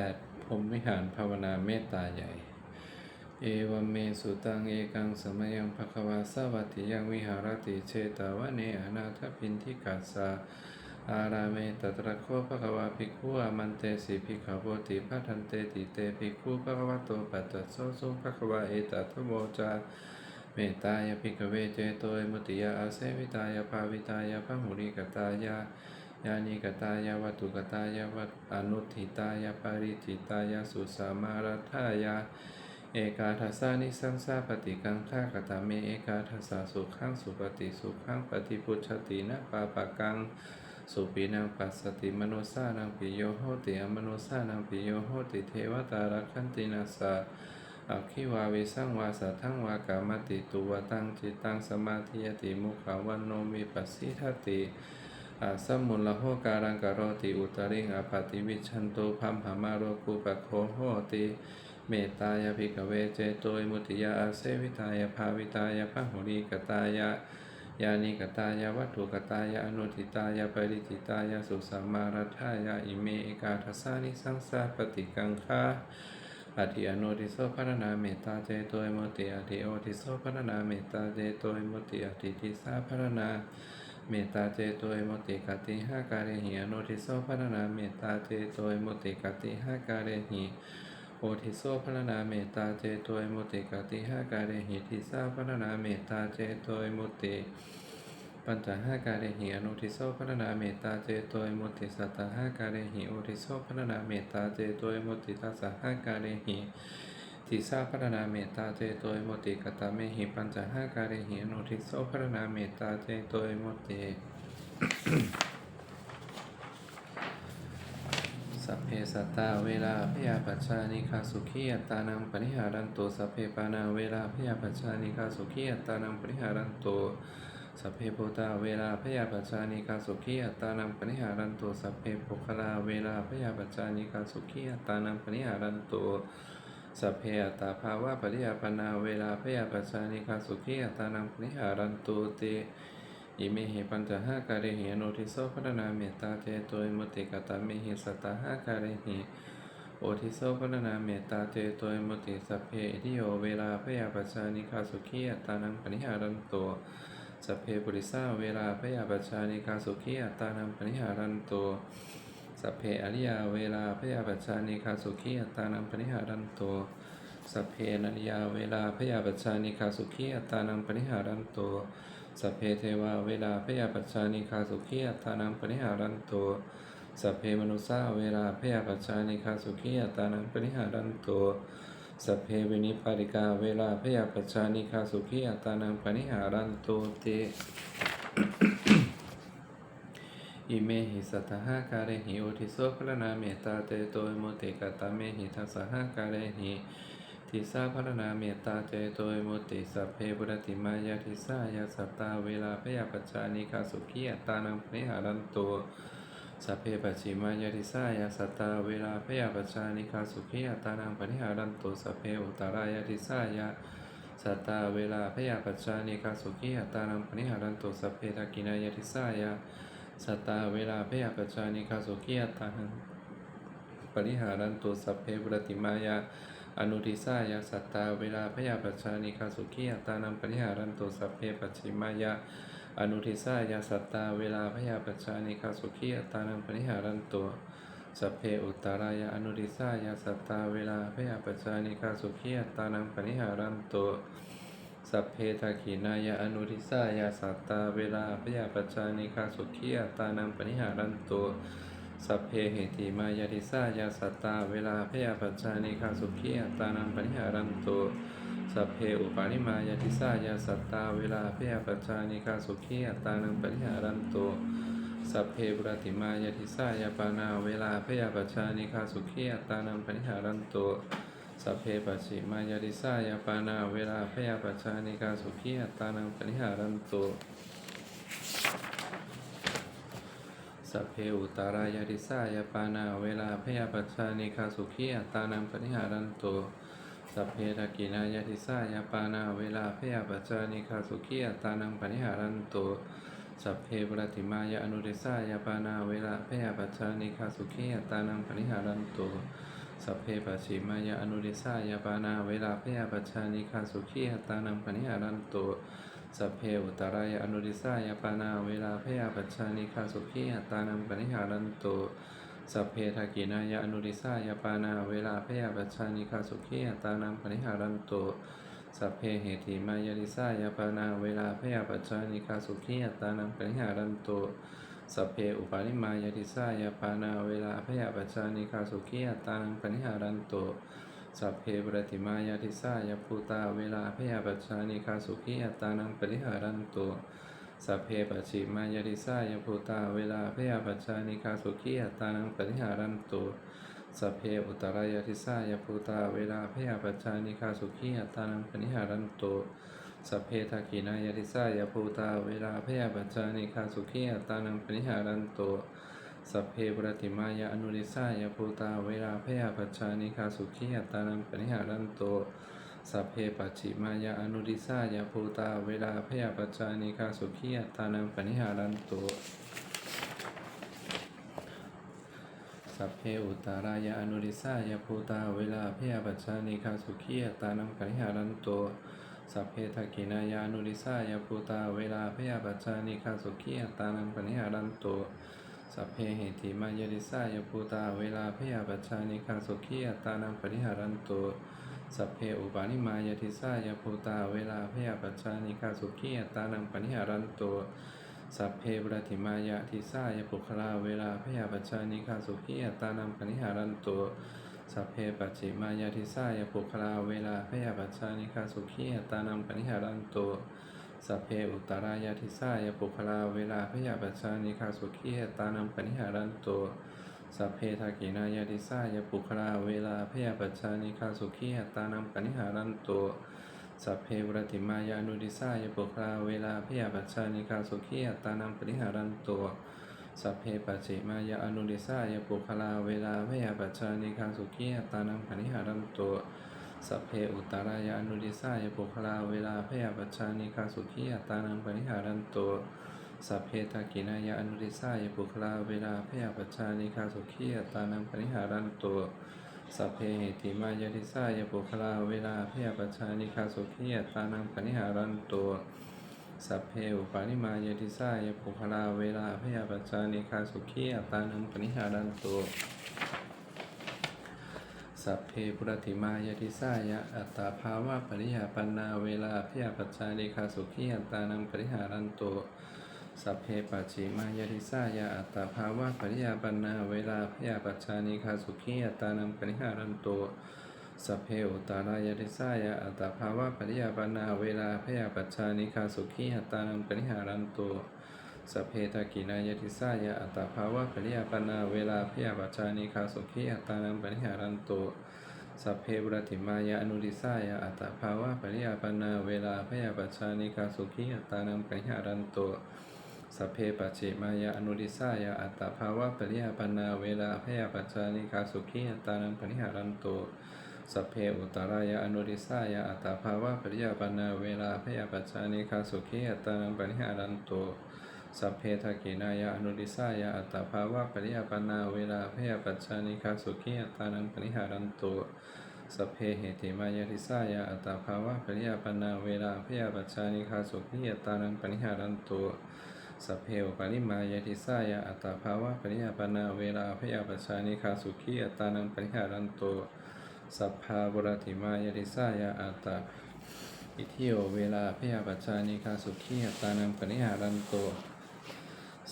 18พรมวิหารภาวนาเมตตาใหญ่ เอวเมสุตังเอกังสมยังภควาสวัติยังวิหารติเชตาวเนอนาถปินทิกัสสาอาราเมตตระโคภควาภิกขุอามันเตสิภิกขโวติพัทันเตติเตภิกขุภควโตปัตตโสสุภควาเอตัทโมจาเมตตายภิกขเวเจโตเอมุติยาอาเสวิตายาภาวิตายพหุริกตายา ยานิกตายาวัตุกตายาวัตอนุทิตายาปาริจิตายาสุสามารัทายาเอกาทัสสานิสังสาปฏิกังฆากตาเมเอกาทัสสาสุขังสุปฏิสุขังปฏิพุชตินะปาปะกังสุปีนังปัสสติมโนสานังปิโยโหติอมโนสานังปิโยโหติเทวตารักขันตินาสาอัคคิวาวิสังวาสัทธังวากามติตุวตังจิตตังสมาธิยติมุขาวันโนมิปัสสิทติ อาสัมมุลโหการังกโรติอุตริงอปติวิชันโตพัมหามาโรกุปะโคโหติเมตตายภิกเวเจโตยมุติยาอาเสวิตายาภาวิตายาพหุริกตายะยานิกตายาวัตถุกตายาอนุทิตายาปริจิตายาสุสัมมารัทายาอิเมเอกาทัสสานิสังสาปฏิกังคาอธิอนุทิโสพรณนาเมตตาเจโตยมุติอธิโอทิโสพรณนาเมตตาเจโตยมุติอธิทิสาพรณนา เมตตาเจโตยมุติกติหาการหิอนุทิโสพรณนาเมตตาเจโตยมุติกติหาการหิโอทิโสพรณนาเมตตาเจโตยมุติกติหาการหิทิสาพรณนาเมตตาเจโตยมุติปัญจห้าการหิอนุทิโสพรณนาเมตตาเจโตยมุติสัตตห้าการหิโอทิโสพรณนาเมตตาเจโตยมุติทัสสะห้าการหิ ทิสาพรณนาเมตตาเจโตยมติกตเมหิปัญจห้าการหิอนุทิโสพรณนาเมตตาเจโตยมติสัพเพสัตตาเวลาพยาปัจจานิคาสุขีอัตตานังปริหารันโตสัพเพปานาเวลาพยาปัจจานิคาสุขีอัตตานังปริหารันโตสัพเพโพตาเวลาพยาปัจจานิคาสุขีอัตตานังปริหารันโตสัพเพปุคลาเวลาพยาปัจจานิคาสุขีอัตตานังปริหารันโต สัพเพอัตตาภาวะปริยาปนาเวลาพยาปัจจานิคาสุขีอัตานังปริหารันตเตอิเมหิปัญจห้าการิหิอนุทิโสพรณนาเมตตาเจโตยมุติกตาเมหิสตตาห้าการิหิโอทิโสพรณนาเมตตาเจโตยมุติสัพเพอิทิโยเวลาพยาปัจจานิคาสุขีอัตานังปณิหารันโตสัพเพปุริสาเวลาพยาปัจจานิคาสุขีอัตานังปณิหารันโต สัพเพอริยาเวลาพยาปัจจานิคาสุขีอัตตานังปณิหารันโตสัพเพนริยาเวลาพยาปัจจานิคาสุขีอัตตานังปณิหารันโตสัพเพเทวาเวลาพยาปัจจานิคาสุขีอัตตานังปริหารันโตสัพเพมนุสาเวลาพยาปัจจานิคาสุขีอัตตานังปริหารันโตสัพเพวินิปาริกาเวลาพยาปัจจานิคาสุขีอัตตานังปริหารันโตเต อิเมหิสัทธาการเรหิโอทิโสพระนาเมตตาเตโตโมเตกตาเมหิทัสสหการเรหิทิสาพระนาเมตตาเตโตยโมติสัพเพปุรติมายาทิสายาสัตตาเวลาพยาปัจจานิคาสุขีอัตตานังปริหารันโตสัพเพปัจฉิมายาทิสายาสัตตาเวลาพยาปัจจานิคาสุขีอัตตานังปริหารันโตสัพเพอุตารายาทิสายาสัตตาเวลาพยาปัจจานิคาสุขีอัตตานังปริหารันโตสัพเพทักกินายาทิสายา สัตตาเวลาพยาปัจจานิคาสุขีอัตตานังปริหารันตุสัพเพปรติมายาอนุทิสายาสัตตาเวลาพยาปัจจานิคาสุขีอัตานังปริหารันตุสัพเพปัจิมายาอนุทิสายาสัตตาเวลาพยาปัจจานิคาสุขีอัตานังปริหารันตุสัพเพอุตตารายาอนุทิสายาสัตตาเวลาพยาปัจจานิคาสุขีอัตตานังปริหารันตุ สัพเพทักขินายาอนุทิสายาสัตตาเวลาพยาปัจจานิคาสุขีอัตานังปริหารันตุสัพเพเหติมายาทิสายาสัตตาเวลาพยาปัจจานิคาสุขีอัตานังปริหารันตุสัพเพอุปาณิมายาทิสายาสัตตาเวลาพยาปัจจานิคาสุขีอัตานังปริหารันตุสัพเพปรติมายาทิสายาปานาเวลาพยาปัจจานิคาสุขีอัตานังปริหารันตุ สัพเพปัจฉิมายาทิสายาปานาเวลาพยาปัจจานิคาสุขีอัตตานังปริหารันตุสัพเพอุตารายาทิสายาปานาเวลาพยาปัจจานิคาสุขีอัตานังปริหารันตุสัพเพทักกินายาทิสายาปานาเวลาพยาปัจจานิคาสุขีอัตานังปริหารันตุสัพเพปรติมายาอนุริสายาปานาเวลาพยาปัจจานิคาสุขีอัตานังปริหารันตุ สัพเพปัจฉิมายาอนุริสายาปานาเวลาพยาปัจจานิคาสุขีอัตานังปริหารันตุสัพเพอุตรายาอนุริสายาปานาเวลาพยาปัจจานิคาสุขีอัตานังปริหารันตุสัพเพทักกินายาอนุริสายาปานาเวลาพยาปัจจานิคาสุขีอัตานังปริหารันตุสัพเพเหติมายาริสายาปานาเวลาพยาปัจจานิคาสุขีอัตานังปริหารันตุ สัพเพอุปาลิมายาริสายาปานาเวลาพยาปัจจานิคาสุขีอัตตานังปริหารันตุสัพเพปรติมายาริสายาภูตาเวลาพยาปัจจานิคาสุขีอัตานังปริหารันตุสัพเพปัจฉิมายาริสายาภูตาเวลาพยาปัจจานิคาสุขีอัตานังปริหารันตุสัพเพอุตรายาทิสายภูตาเวลาพยาปัจจานิคาสุขีอัตานังปนิหารันตุ สัพเพทักขินายทิสายาภูตาเวลาพยาปัจจานิคาสุขีอัตานังปนิหารันตุสัพเพปรติมายาอนุริสายาภูตาเวลาพยาปัจจานิคาสุขีอัตานังปนิหารันตุสัพเพปัจฉิมายาอนุริสายาภูตาเวลาพยาปัจจานิคาสุขีอัตานังปนิหารันตุสัพเพอุตารายาอนุริสายาภูตาเวลาพยาปัจจานิคาสุขีอัตานังปริหารันโต สัพเพทกินายานุริสายาภูตาเวลาพยาปัจจานิคาสุขีอัตตานังปริหารันโตสัพเพเหติมายริสายาภูตาเวลาพยาปัจจานิคาสุขีอัตตานังปริหารันโตสัพเพอุปาณิมายาทิสายาภูตาเวลาพยาปัจจานิคาสุขีอัตตานังปริหารันโตสัพเพปรติมายะทิสายปุคลาเวลาพยาปัจจานิคาสุขีอัตตานังปนิหารันตุ สัพเพปัจจิมายะทิสายปุคลาเวลาพยาปัจจานิคาสุขีอัตานังปนิหารันตุสัพเพอุตรายะทิสายปุคลาเวลาพยาปัจจานิคาสุขีอัตานังปนิหารันตุสัพเพทักกินายะทิสายปุคลาเวลาพยาปัจจานิคาสุขีตานังปนิหารันตุสัพเพวรติมายานุริสายปุคลาเวลาพยาปัจจานิคาสุขีตานังปริหารันตัว สัพเพปัจฉิมายาอนุริสายปุคลาเวลาพยาปัจจานิคาสุขีตานังปริหารันตัวสัพเพอุตตรายานุริสายปุคลาเวลาพยาปัจจานิคาสุขีตานังปริหารันตัวสัพเพตากินายาอนุริสายปุคลาเวลาพยาปัจจานิคาสุขีตานังปริหารันตัวสัพเพเหติมายาทิสายปุคลาเวลาพยาปัจจานิคาสุขีตานังปนิหารันตัว สัพเพอุปาณิมายาทิสายปุคลาเวลาพยาปัจจานิคาสุขีอัตตานังปนิหารันตัวสัพเพปุรติมายาทิสายะอัตตาภาวะปริยาปันนาเวลาพยาปัจจานิคาสุขีอัตตานังปริหารันตัวสัพเพปัจฉิมายาทิสายาอัตตาภาวะปริยาปันนาเวลาพยาปัจจานิคาสุขีอัตตานังปริหารันโต สัพเพอุตารายาทิสายาอัตตาภาวะปริยาปนาเวลาพยาปัจจานิคาสุขีอัตตานังปริหารันโตสัพเพตกินายาทิสายาอัตตาภาวะปริยาปนาเวลาพยาปัจจานิคาสุขีอัตตานังปริหารันโตสัพเพบุรติมายาอนุริสายาอัตตาภาวะปริยาปนาเวลาพยาปัจจานิคาสุขีอัตตานังปริหารันโตสัพเพปัจฉิมายาอนุริสายาอัตตาภาวะปริยาปนาเวลาพยาปัจจานิคาสุขีอัตตานังปนิหารันโต สัพเพอุตรายาอนุริสายาอัตตาภาวะปริยาปนาเวลาพยาปัจจานิคาสุขีอัตานังปนิหารันโตสัพเพทกินายาอนุริสายาอัตตาภาวะปริยาปนาเวลาพยาปัจจานิคาสุขีอัตานังปนิหารันโตสัพเพเหติมายาทิสายาอัตตาภาวะปริยาปนาเวลาพยาปัจจานิคาสุขีอัตตานังปนิหารันโตสัพเพปริมายาทิสายาอัตตาภาวะปริยาปนาเวลาพยาปชานิคาสุขีอัตตานังปริหารันโต สัพพาบุรติมายาทิสายาอัตตาอิทิโอเวลาพยาปชานิคาสุขีอัตานังปริหารันโต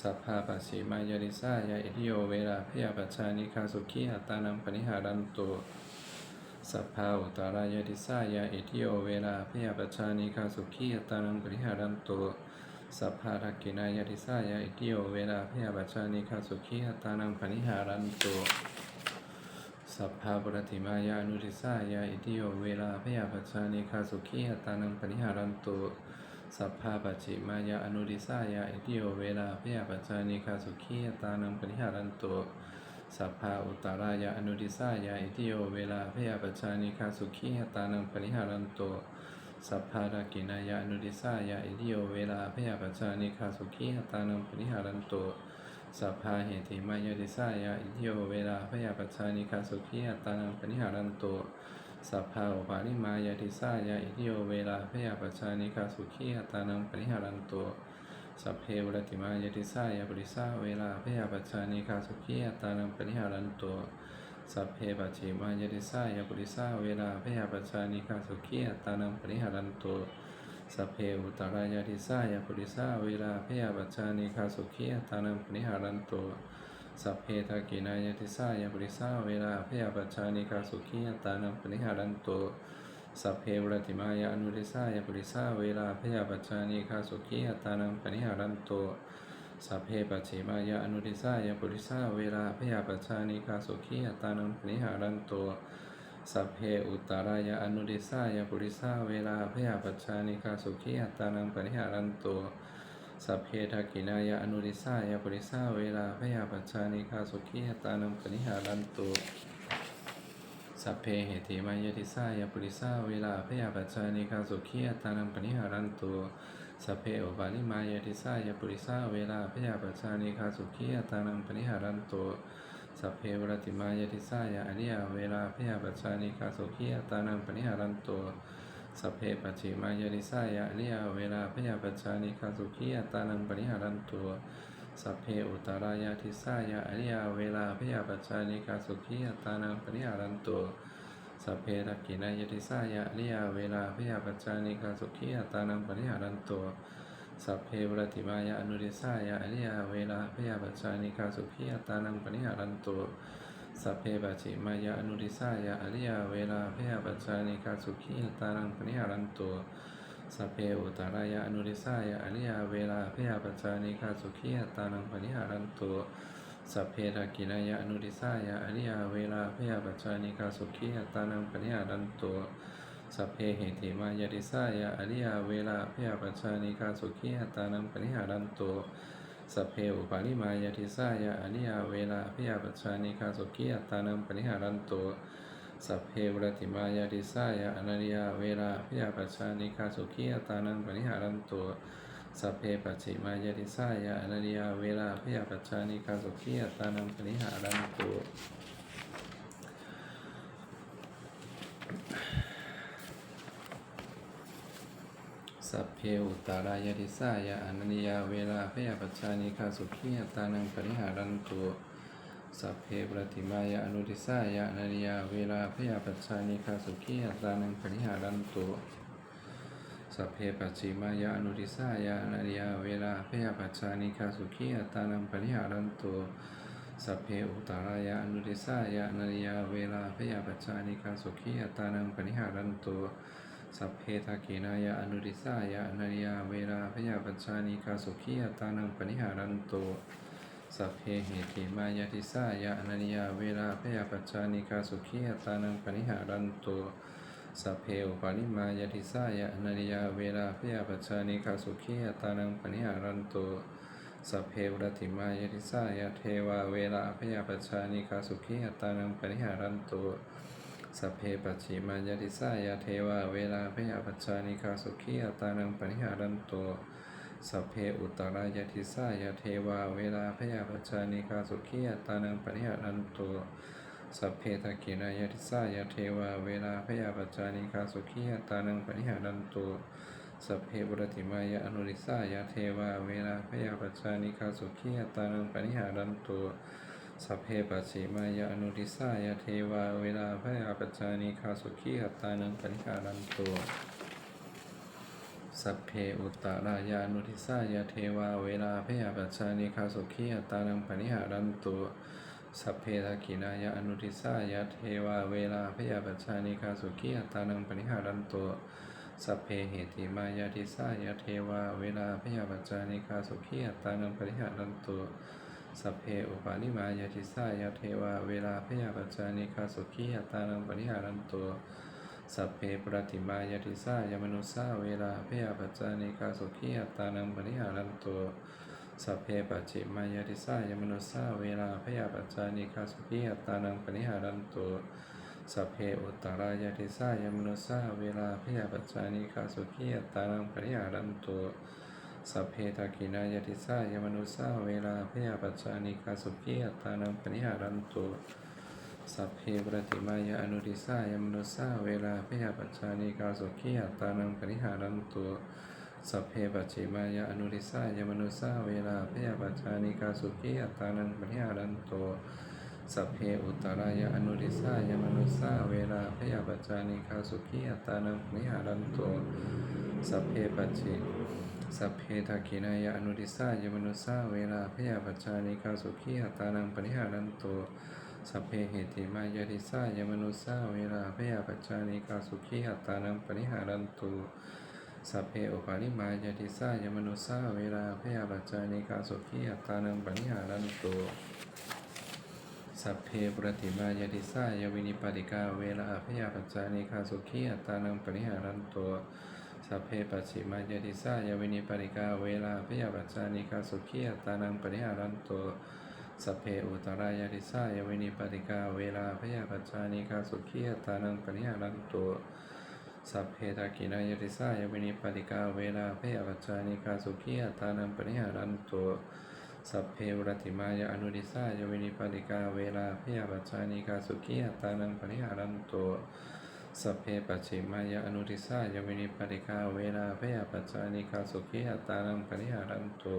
สัพพาปัสสิมายาทิสายาอิทิโอเวลาพยาปชานิคาสุขีอัตานังปริหารันโตสัพพาอุตารายาทิสายาอิทิโอเวลาพยาปชานิคาสุขีอัตานังปริหารันโตสัพพาทักกินายติสายาอิติโอเวลาพยาบัจานิคาสุขีอัตานังปนิหารันโต สัพพาปรติมายานุติสายาอิติโอเวลาพยาบัจานิคาสุขีอัตานังปนิหารันโตสัพพาปัจจิมายาอนุติสายาอิติโอเวลาพยาบัจานิคาสุขีอัตานังปนิหารันโตสัพพาอุตารายาอนุติสายาอิติโอเวลาพยาบัจานิคาสุขีอัตานังปนิหารันโตสัพพารากินายะอนุริสายะอิริโยเวลาพยาปัจจานิคาสุขีหตานังปริหารันโต สัพพาเหติมายริสายะอิริโยเวลาพยาปัจจานิคาสุขีหตานังปริหารันโตสัพพาอุปาลิมายติสายะอิริโยเวลาพยาปัจจานิคาสุขีหตานังปริหารันโตสัพเพวรติมายติสายะปริสาเวลาพยาปัจจานิคาสุขีหตานังปริหารันโตสัพเพปัจฉิมายติสายปุริสาเวลาพยาปัจจานิคาสุขีอัตานังปริหารันโต สัพเพอุตรายาติสายาปุริสาเวลาพยาปัจจานิคาสุขีอัตานังปริหารันโตสัพเพทากินายติสายาปุริสาเวลาพยาปัจจานิคาสุขีอัตานังปริหารันโตสัพเพวรติมายานุริสายาปุริสาเวลาพยาปัจจานิคาสุขีอัตานังปริหารันโตสัพเพปัจฉิมายะอนุทิสายะปุริสาเวลาพยาปัจจานิกาสุขีอัตตานังปนิหารันโต สัพเพอุตารายะอนุทิสายะปุริสาเวลาพยาปัจจานิกาสุขีอัตานังปนิหารันโตสัพเพทักินายะอนุทิสายะปุริสาเวลาพยาปัจจานิกาสุขีอัตานังปนิหารันโตสัพเพเหติมายติสายาปุริสาเวลาพยาปัจจานิคาสุขีอัตานังปนิหารันตุสัพเพอุปาลิมายติสายาปุริสาเวลาพยาปัจจานิคาสุขีอัตตานังปนิหารันตุ สัพเพวรติมายติสายาอริยเวลาพยาปัจจานิคาสุขีอัตานังปนิหารันตุสัพเพปัจฉิมายติสายาอริยเวลาพยาปัจจานิคาสุขีอัตานังปนิหารันตุสัพเพอุตารายาทิสายาอริยเวลาพยาปัจจานิคาสุขีอัตานังปนิหารันตุสัพเพทักขินายติสายะอริยเวลาพยาปัจจานิกาสุขีอัตานังปริหารันโต สัพเพวรติมายะอนุริสายะอริยาเวลาพยาปัจจานิกาสุขีอัตานังปริหารันโตสัพเพปัจฉิมายะอนุริสายะอริยาเวลาพยาปัจจานิกาสุขีอัตานังปริหารันโตสัพเพอุตารายะอนุริสายะอริยาเวลาพยาปัจจานิกาสุขีอัตานังปริหารันโตสัพเพทากินายะอนุริสายะอริยาเวลาพยาปัจจานิกาสุขีอัตานังปริหารันโต สัพเพเหติมายติสายะอริยาเวลาพยาปัจจานิกาสุขีอัตตานังปริหารันโตสัพเพอุปาลิมายติสายะอริยาเวลาพยาปัจจานิกาสุขีอัตตานังปริหารันโตสัพเพวรติมายติสายะอนาริยเวลาพยาปัจจานิกาสุขีอัตตานังปริหารันโตสัพเพปัจฉิมายติสายะอนันยาเวลาพยาปัจจานิคาสุขีอัตตานังปริหารันตุ สัพเพอุตารายติสายะอนันยาเวลาพยาปัจจานิคาสุขีอัตตานังปริหารันตุสัพเพปฏิมายะอนุติสายะอนันยาเวลาพยาปัจจานิคาสุขีอัตตานังปริหารันตุสัพเพปัจฉิมายาอนุริสายาอนาริยาเวลาพยาปัจจานิคาสุขีอัตตานังปริหารันโตสัพเพอุตารายาอนุริสายาอนาริยาเวลาพยาปัจจานิคาสุขีอัตตานังปริหารันโต สัพเพทักขินายาอนุริสายาอนาริยาเวลาพยาปัจจานิคาสุขีอัตานังปริหารันโตสัพเพเหติมายาติสายาอนริยาเวลาพยาปัจจานิคาสุขีอัตานังปริหารันโตสัพเพอุปาลิมายติสายะอนริยาเวลาพยาปัจจานิคาสุขีอัตานังปนิหารันโตสัพเพวรติมายติสายะเทวาเวลาพยาปัจจานิคาสุขีอัตานังปนิหารันโต สัพเพปัจฉิมายติสายะเทวาเวลาพยาปัจจานิคาสุขีอัตานังปนิหารันโตสัพเพอุตรายติสายะเทวาเวลาพยาปัจจานิคาสุขีอัตานังปนิหารันโตสัพเพตะกินายติสายาเทวาเวลาพยาปัจจานิคาสุขียตานังปนิหารันตุสัพเพบุรติมายะอนุริสายาเทวาเวลาพยาปัจจานิคาสุขียตานังปนิหารันตุ สัพเพปัจฉิมายะอนุริสายเทวาเวลาพยาปัจจานิคาสุขียตตานังปนิหารันตุสัพเพอุตตรายานุทิสายเทวาเวลาพยาปัจจานิคาสุขียตตานังปนิหารันตุสัพเพทากินายะอนุทิสายะเทวาเวลาพยาปัจจานิคาสุขีอัตตานังปนิหารันโตสัพเพเหติมายาทิสายะเทวาเวลาพยาปัจจานิคาสุขีอัตตานังปนิหารันโต สัพเพอุปาณิมายาทิสายะเทวาเวลาพยาปัจจานิคาสุขีอัตตานังปนิหารันโตสัพเพปรติมายาทิสายมนุสาเวลาพยาปัจจานิคาสุขีอัตตานังปนิหารันโตสัพเพปัจฉิมายาติสายมนุสาเวลาพยาปัจจานิคาสุขีอัตตานังปนิหารันตุสัพเพอุตตรายาติสายมนุสาเวลาพยาปัจจานิกาสุขีอัตตานังปริหารันตุ สัพเพทักขินายติสายมนุสาเวลาพยาปัจจานิกาสุขีอัตานังปริหารันตุสัพเพปฏิมายาอนุติสายมนุสาเวลาพยาปัจจานิกาสุขีอัตานังปริหารันตุสัพเพปัจฉิมายาอนุริสายมนุสาเวลาพยาปัจจานิกาสุขีอัตานังปริหารันโตสัพเพอุตตรายาอนุริสายมนุสาเวลาพยาปัจจานิกาสุขีอัตานังปริหารันโตสัพเพปัจฉิ สัพเพทักขินายาอนุริสายมนุสาเวลาพยาปัจจานิกาสุขีอัตตานังปริหารันโตสัพเพเหติมายาติสายมนุสาเวลาพยาปัจจานิกาสุขีอัตตานังปริหารันโตสัพเพอุปาลิมายาติสายมนุสาเวลาพยาปัจจานิกาสุขีอัตตานังปณิหารันตุสัพเพปรติมายาติสายวินิปติกาเวลาพยาปัจจานิกาสุขีอัตตานังปณิหารันตุ สัพเพปัจฉิมายาติสายวินิปติกาเวลาพยาปัจจานิกาสุขีอัตานังปณิหารันตุสัพเพอุตรายาติสายวินิปติกาเวลาพยาปัจจานิกาสุขีอัตานังปณิหารันตุสัพเพตากินายติสายวินิปติกาเวลาพยาปัจจานิกาสุขีอัตานังปริหารันตุสัพเพวรติมายาอนุดิสายวินิปติกาเวลาพยาปัจจานิกาสุขีอัตานังปริหารันตุ สัพเพปัจฉิมายาอนุดิสายวินิปติกาเวลาพยาปัจจานิกาสุขีอัตานังปริหารันตุ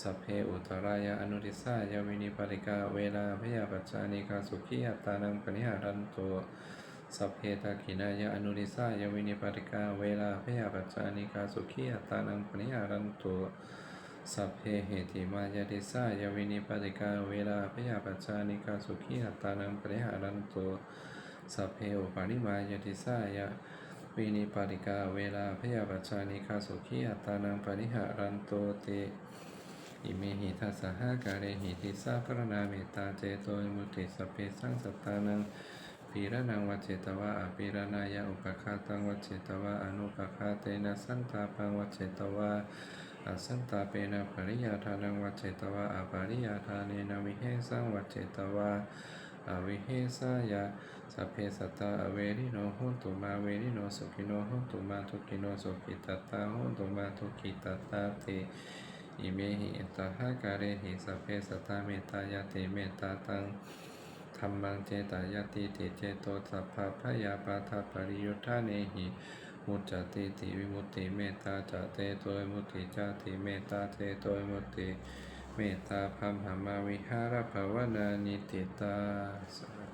สัพเพอุตรายาอนุดิสายวินิปติกาเวลาพยาปัจจานิกาสุขีอัตานังปริหารันตุสัพเพตากินายาอนุดิสายวินิปติกาเวลาพยาปัจจานิกาสุขีอัตานังปริหารันตุสัพเพเหติมายาติสายวินิปติกาเวลาพยาปัจจานิกาสุขีอัตานังปริหารันตุ สัพเพอุปาณิมายาติสายาวินิปติกาเวลาพยาปัจจานิคาสุขีอัตานังปริหารันโตเตอิเมหิทัสสะหกาเรหิติสาพรณาเมตตาเจโตมุติสพเพสังสัตตานังปีระนังวัจเจตวะอปีระนายาอุปคาตังวัจเจตวะอนุปคาเตนะสันตาปังวัจเจตวะอสันตาเปนะปริยาทานังวัจเจตวะอปริยาทาเนนวิเหสังวัจเจตวะ อวิเหสายาสัพเพสัตตาอเวริโนโหตุมาเวริโนสุขิโนโหตุมาทุกิโนสุขิตตาโหตุมาทุกิตตาเตอิเมหิอัตตหากาเรหิสัพเพสัตตาเมตตายาติเมตตาตังธรรมังเจตายาติติเจโตสัพพะพยาปาทาปริยุทธาเนหิมุจจติติวิมุตติเมตตาจเตโตวิมุตติจติเมตตาเตโตวิมุตติ เมตตาพัมหามาวิหารภาวนานิติตาสา